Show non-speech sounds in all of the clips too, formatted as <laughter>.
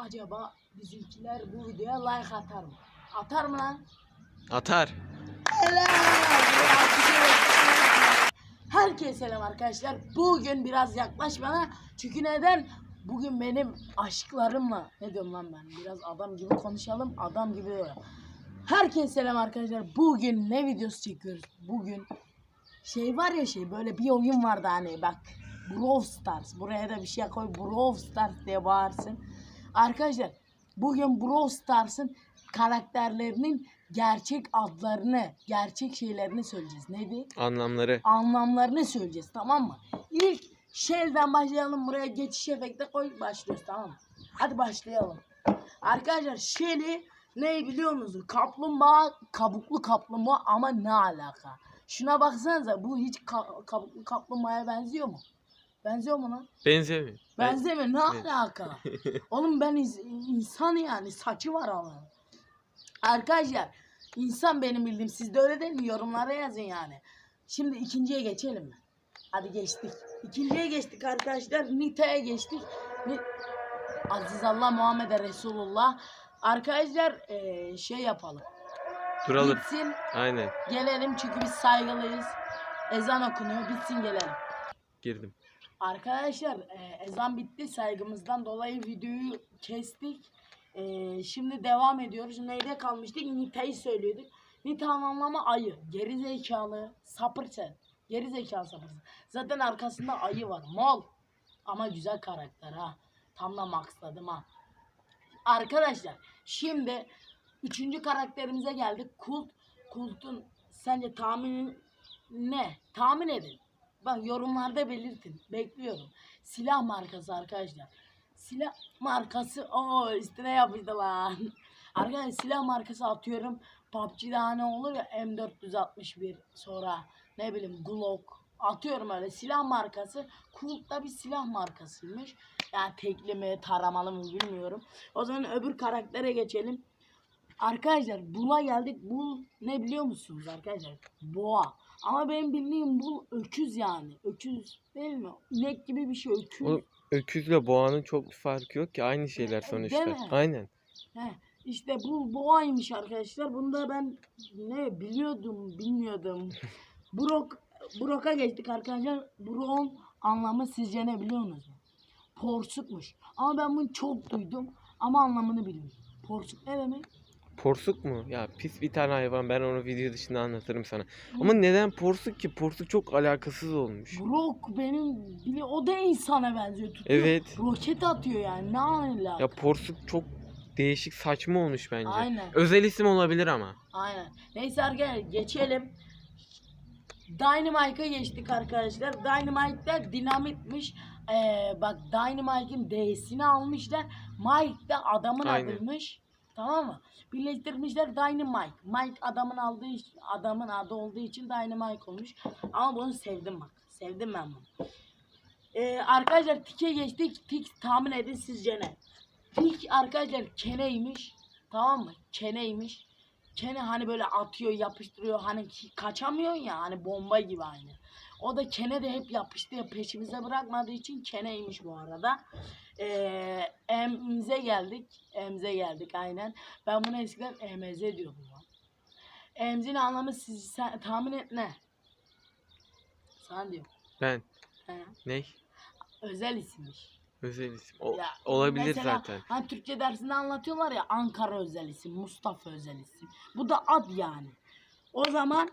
acaba bizimkiler bu videoya like atar mı? Atar mı lan? Atar. Herkese selam arkadaşlar. Bugün biraz yaklaş bana. Çünkü neden? Bugün benim aşklarımla ne diyorum lan ben? Biraz adam gibi konuşalım. Adam gibi öyle. Herkese selam arkadaşlar. Bugün ne videosu çekiyoruz? Bugün şey var ya şey böyle bir oyun vardı hani bak. Brawl Stars. Buraya da bir şey koy. Brawl Stars diye bağırsın. Arkadaşlar bugün Brawl Stars'ın karakterlerinin gerçek adlarını, gerçek şeylerini söyleyeceğiz. Neydi? Anlamları. anlamlarını söyleyeceğiz tamam mı? İlk şeyden başlayalım buraya geçiş efekti koy başlıyoruz tamam mı? Hadi başlayalım. Arkadaşlar Shelly ne biliyor musunuz? Kaplumbağa kabuklu kaplumbağa ama ne alaka? Şuna baksanıza bu hiç ka- kabuklu kaplumbağaya benziyor mu? Benziyor mu lan? Benzemiyor. Ben- Benzemiyor ne alaka? <laughs> Oğlum ben iz- insan yani saçı var ama. Arkadaşlar insan benim bildiğim siz de öyle değil mi? Yorumlara yazın yani. Şimdi ikinciye geçelim mi? Hadi geçtik. İkinciye geçtik arkadaşlar. Nita'ya geçtik. Ni- Aziz Allah Muhammed Resulullah. Arkadaşlar eee, şey yapalım. Duralım. Bitsin Aynen. gelelim çünkü biz saygılıyız. Ezan okunuyor. Bitsin gelelim. Girdim. Arkadaşlar e, ezan bitti saygımızdan dolayı videoyu kestik. E, şimdi devam ediyoruz. Neyde kalmıştık? Nita'yı söylüyorduk. Nita'nın anlamı ayı. Geri zekalı. Sapır sen. Geri zekalı sapırsın. Zaten arkasında ayı var. Mal. Ama güzel karakter ha. Tam da maxladım ha. Arkadaşlar şimdi üçüncü karakterimize geldik. Kult. Kult'un sence tahminin ne? Tahmin edin. Bak yorumlarda belirtin. Bekliyorum. Silah markası arkadaşlar. Silah markası o üstüne yapıştı lan. <laughs> Arkadaşlar silah markası atıyorum. PUBG'de hani olur ya M461 sonra ne bileyim Glock atıyorum öyle silah markası. Da bir silah markasıymış. Yani tekli mi taramalı mı bilmiyorum. O zaman öbür karaktere geçelim. Arkadaşlar bula geldik. Bul ne biliyor musunuz arkadaşlar? Boğa. Ama benim bildiğim bul öküz yani. Öküz değil mi? İnek gibi bir şey öküz. O öküzle boğanın çok bir farkı yok ki aynı şeyler sonuçta. mi? Aynen. He, işte bu boğaymış arkadaşlar. Bunu da ben ne biliyordum, bilmiyordum. <laughs> Brok Brok'a geçtik arkadaşlar. Brok'un anlamı sizce ne biliyor musunuz? Porsukmuş. Ama ben bunu çok duydum ama anlamını bilmiyorum. Porsuk ne demek? Porsuk mu? Ya pis bir tane hayvan. Ben onu video dışında anlatırım sana. Ama neden porsuk ki? Porsuk çok alakasız olmuş. Brok benim bile o da insana benziyor tutuyor. Evet. Roket atıyor yani ne alaka? Ya porsuk çok değişik saçma olmuş bence. Aynen. Özel isim olabilir ama. Aynen. Neyse arkadaşlar geçelim. Dynamite'a geçtik arkadaşlar. Dynamite'da dinamitmiş. Ee, bak Dynamite'in D'sini almışlar. Mike de adamın Aynen. adıymış. Tamam mı? Birleştirmişler Dynamite. Mike adamın aldığı adamın adı olduğu için Dynamite olmuş. Ama bunu sevdim bak. Sevdim ben bunu. Ee, arkadaşlar Tik'e geçtik. Tik tahmin edin sizce ne? Tik arkadaşlar keneymiş. Tamam mı? Keneymiş. Kene hani böyle atıyor yapıştırıyor hani kaçamıyorsun ya hani bomba gibi aynı. O da kene de hep yapıştı ya peşimize bırakmadığı için keneymiş bu arada. Ee, emze geldik. Emze geldik aynen. Ben bunu eskiden emz diyordum. Emzin anlamı siz sen, tahmin et ne? Sana diyorum. Ben. He, Ne? özel isimmiş. Özel isim. O- Ya, olabilir mesela zaten. Hani Türkçe dersinde anlatıyorlar ya Ankara özel isim, Mustafa özel isim. Bu da ad yani. O zaman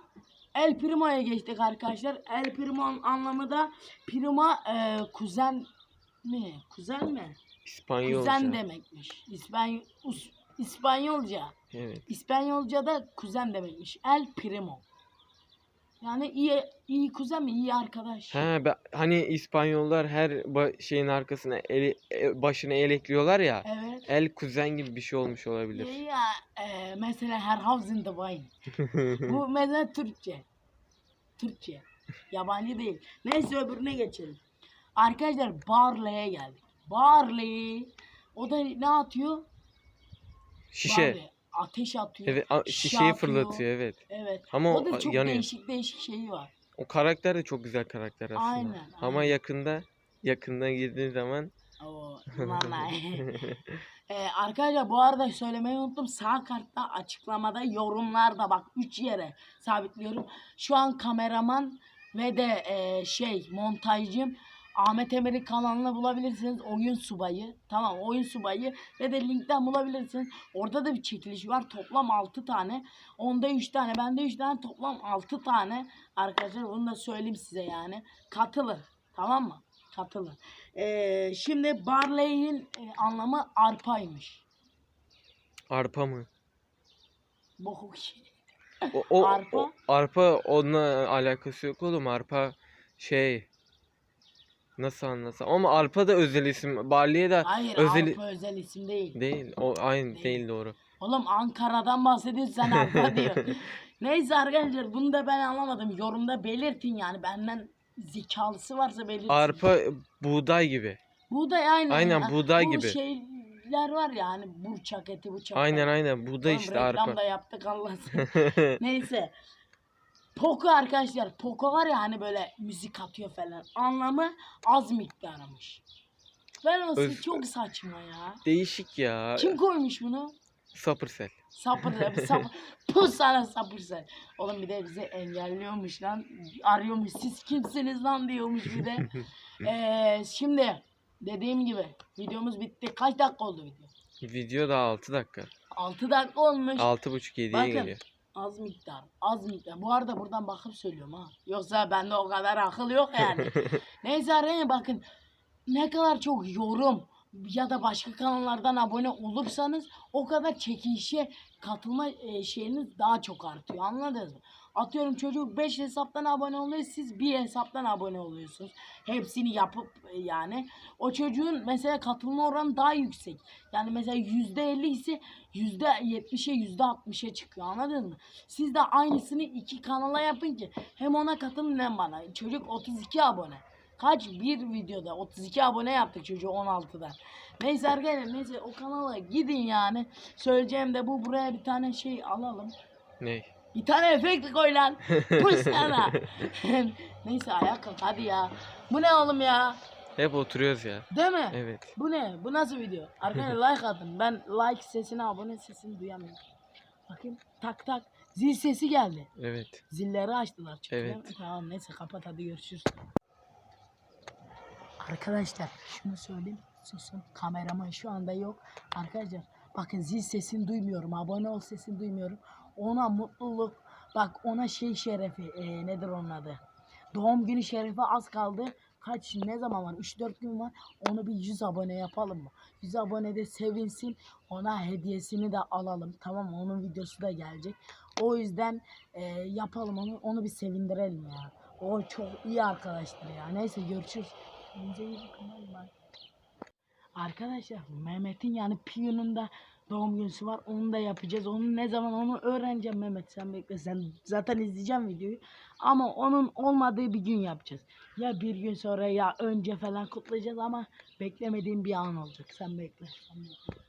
El Primo'ya geçtik arkadaşlar. El Primo'nun anlamı da Primo e, kuzen mi? Kuzen mi? İspanyolca. Kuzen demekmiş. İspany Us- İspanyolca. Evet. İspanyolca da kuzen demekmiş. El Primo. Yani iyi iyi kuzen mi? İyi arkadaş. Ha be- hani İspanyollar her şeyin arkasına eli, e, başına el ekliyorlar ya. Evet. El kuzen gibi bir şey olmuş olabilir. Ya e, mesela her the wine. Bu mesela Türkçe. Türkçe. Yabancı değil. Neyse öbürüne geçelim. Arkadaşlar Barley'e geldik. Barley. O da ne atıyor? Şişe. Barley. Ateş atıyor. Evet, a- şişe şişeyi atıyor. fırlatıyor evet. Evet. Ama o da çok yanıyor. değişik değişik şeyi var. O karakter de çok güzel karakter aslında. Aynen, Ama aynen. yakında yakından girdiğin zaman Oo, <laughs> vallahi. <laughs> Ee, arkadaşlar bu arada söylemeyi unuttum. Sağ kartta açıklamada yorumlarda bak 3 yere sabitliyorum. Şu an kameraman ve de e, şey montajcım Ahmet Emir'i kanalına bulabilirsiniz. Oyun subayı. Tamam oyun subayı ve de linkten bulabilirsiniz. Orada da bir çekiliş var. Toplam 6 tane. Onda 3 tane. Bende 3 tane. Toplam 6 tane. Arkadaşlar bunu da söyleyeyim size yani. Katılın. Tamam mı? Katılın. Ee, şimdi Barley'in e, anlamı arpaymış. Arpa mı? Boku şey. O, o, Arpa? o- arpa onunla alakası yok oğlum. Arpa şey nasıl anlasam ama arpa da özel isim. Barley'e de Hayır özel arpa özel isim değil. değil. O aynı Değil. değil, doğru. Oğlum Ankara'dan bahsediyorsun sen arpa <laughs> diyor. Neyse arkadaşlar bunu da ben anlamadım. Yorumda belirtin yani benden zekalısı varsa belirtin. Arpa buğday gibi. Buğday aynen. Aynen, ya. buğday Bu gibi. şeyler var ya hani burçak eti burçak. Aynen aynen buğday Oğlum işte reklam arpa. da yaptık Allah'ın. <laughs> Neyse. Poco arkadaşlar. Poco var ya hani böyle müzik atıyor falan. Anlamı az miktarmış. Ben olsun çok saçma ya. Değişik ya. Kim koymuş bunu? Sapırsel. Sapır <laughs> sapır. Pus sana sapır sen. Oğlum bir de bizi engelliyormuş lan. Arıyormuş siz kimsiniz lan diyormuş bir de. <laughs> Ee, şimdi dediğim gibi videomuz bitti. Kaç dakika oldu video? Video da 6 dakika. 6 dakika olmuş. 6.5-7'ye Bakın geliyor. az miktar. Az miktar. Bu arada buradan bakıp söylüyorum ha. Yoksa bende o kadar akıl yok yani. <laughs> Neyse araya bakın. Ne kadar çok yorum ya da başka kanallardan abone olursanız o kadar çekilişe katılma e, şeyiniz daha çok artıyor. Anladınız mı? Atıyorum çocuk 5 hesaptan abone oluyor. Siz bir hesaptan abone oluyorsunuz. Hepsini yapıp e, yani. O çocuğun mesela katılma oranı daha yüksek. Yani mesela %50 ise %70'e %60'a çıkıyor. Anladın mı? Siz de aynısını iki kanala yapın ki hem ona katılın hem bana. Çocuk 32 abone. Kaç bir videoda 32 abone yaptık çocuğu 16'da. Neyse arkadaşlar neyse o kanala gidin yani. Söyleyeceğim de bu buraya bir tane şey alalım. Ne? Bir tane efekt koy lan. <laughs> Puş sana. <laughs> neyse ayağa kalk hadi ya. Bu ne oğlum ya? Hep oturuyoruz ya. Değil mi? Evet. Bu ne? Bu nasıl video? Arkadaşlar <laughs> like atın. Ben like sesini abone sesini duyamıyorum. Bakayım tak tak. Zil sesi geldi. Evet. Zilleri açtılar çünkü. Evet. Tamam neyse kapat hadi görüşürüz. Arkadaşlar şunu söyleyeyim. Susun. Kameraman şu anda yok. Arkadaşlar bakın zil sesini duymuyorum. Abone ol sesini duymuyorum. Ona mutluluk. Bak ona şey şerefi. e, nedir onun adı? Doğum günü şerefi az kaldı. Kaç ne zaman var? 3-4 gün var. Onu bir 100 abone yapalım mı? 100 abonede sevinsin. Ona hediyesini de alalım. Tamam? Onun videosu da gelecek. O yüzden e, yapalım onu. Onu bir sevindirelim ya. O çok iyi arkadaşlar ya. Neyse görüşürüz. Bakın. Hadi bye. Arkadaşlar Mehmet'in yani Piyu'nun da doğum günüsü var. Onu da yapacağız. Onu ne zaman onu öğreneceğim Mehmet. Sen bekle. Sen zaten izleyeceğim videoyu. Ama onun olmadığı bir gün yapacağız. Ya bir gün sonra ya önce falan kutlayacağız ama beklemediğim bir an olacak. Sen bekle. Sen bekle.